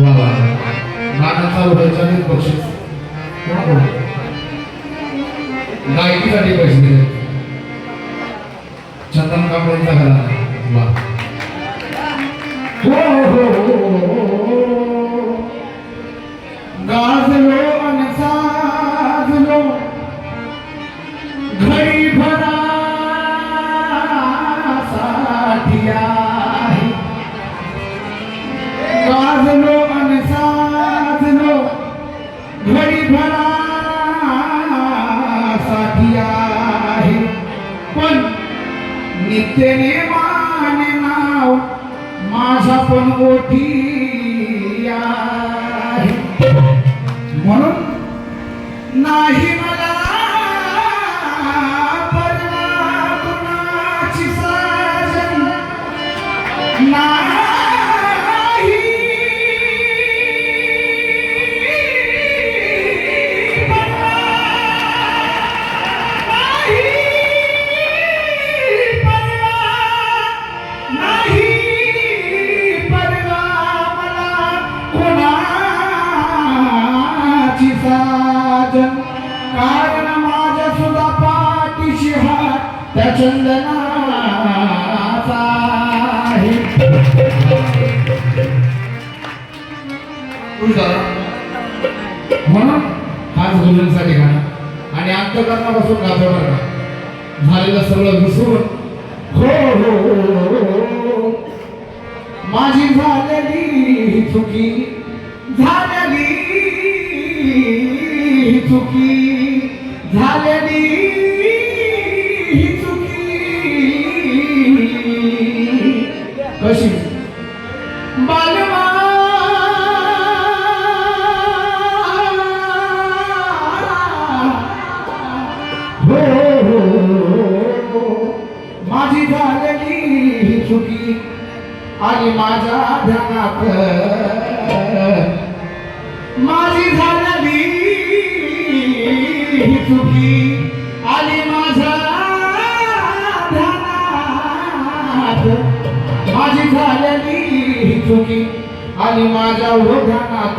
वा वा गाणं बक्षीस गायकीसाठी पैसे दिले चंदन कांबळेंचा घराणा. वा हो हो, हो. गाजलो अन साजलो घडी भरा. tenemani nao mas pun uti चंदनाचा आहे म्हणून हाच गुरुंसाठी गाणं. आणि अंतकरणापासून गातो का झालेलं सगळं विसरून. हो हो, हो, हो. माझी झालेली चुकी झालेली चुकी झालेली आणि माझ्या ध्यानात माझी झाली ही चुकी आणि माझ्या ध्यानात माझी झालेली ही चुकी आणि माझ्या हो ध्यानात.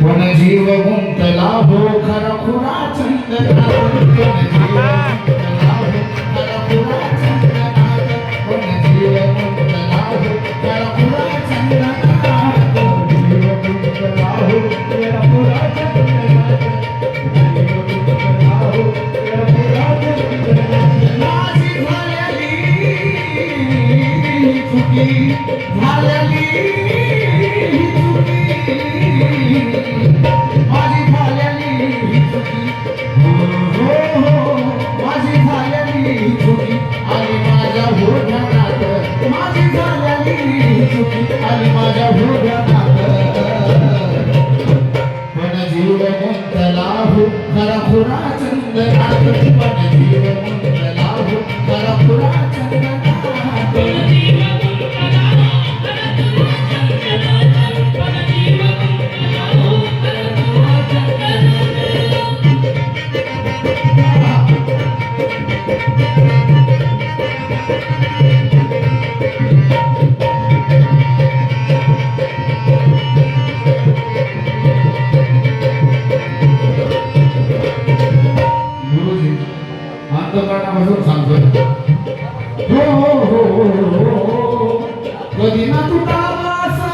पण जीव गुंतला हो खरा खुरा चंदनात जीव मुंतला हो खरा खुरा चंदनात पण जीव मुंतला हो खरा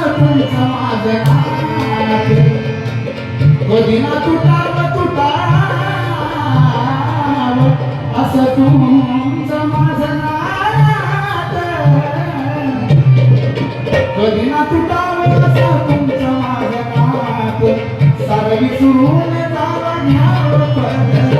तुमचं माझं नात. कधी ना तुटाव तुटाव असं तुमचं नात. कधी ना तुटाव असं तुमचं नात. घ्यावं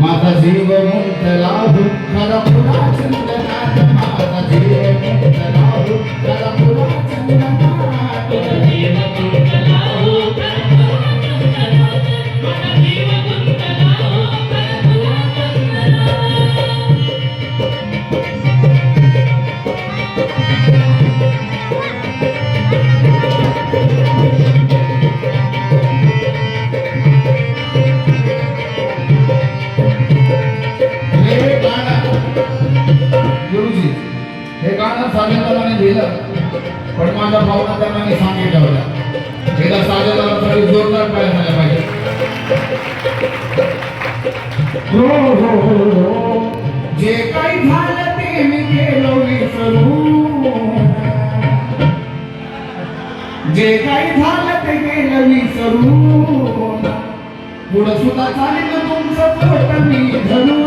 माझा जीव मुंतला हो खरा पुरा चंदनात माझा जीव मुंतला हो लिहिलं पण माझ्या भावना त्यांना मी सांगितलं होत्या एकदा साधेदारासाठी जोरदार पाय झाल्या पाहिजे. हो हो हो जे काही झालं ते मी केलं विसरून जे काही झालं ते गेलं विसरून पुढं सुद्धा चालेल तुमचं पोट मी धरून.